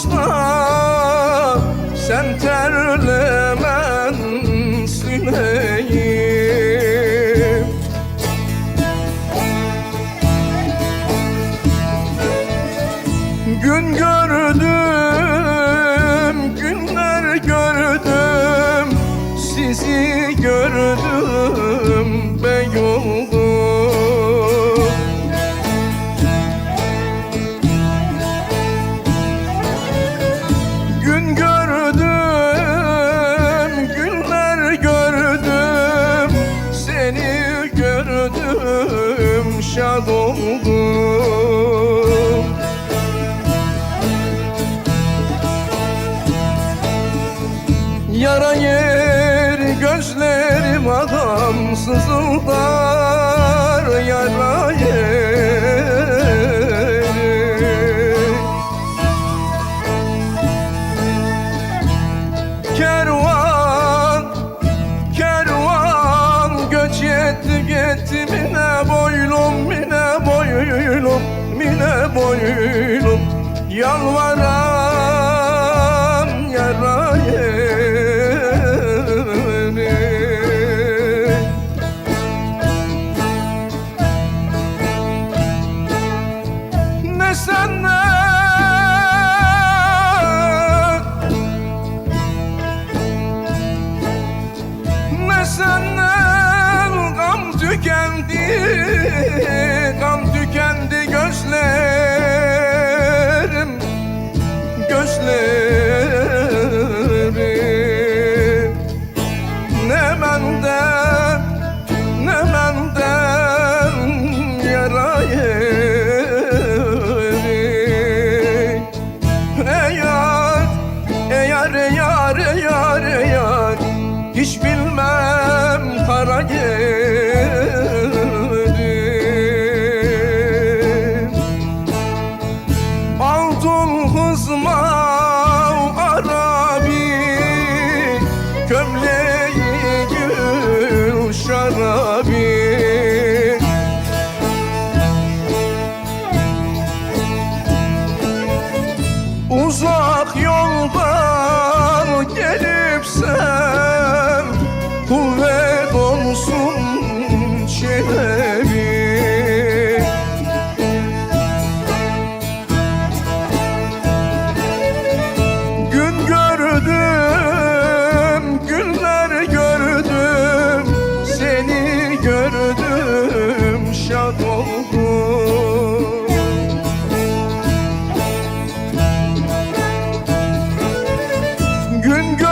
asla sen terk gördüm, şad oldum Yara yer gözlerim adam sızıldar Yara yer. Kervan, Yalvaran yara yeri Ne senden Ne senden gam tükendi Gam tükendi gözlerim Ne benden yara yeri Ey yar, yar, ey yar, ey yar, ey yar Hiç bilmem kara Uzak yoldan gelip sen Kuvvet şad oldum Gün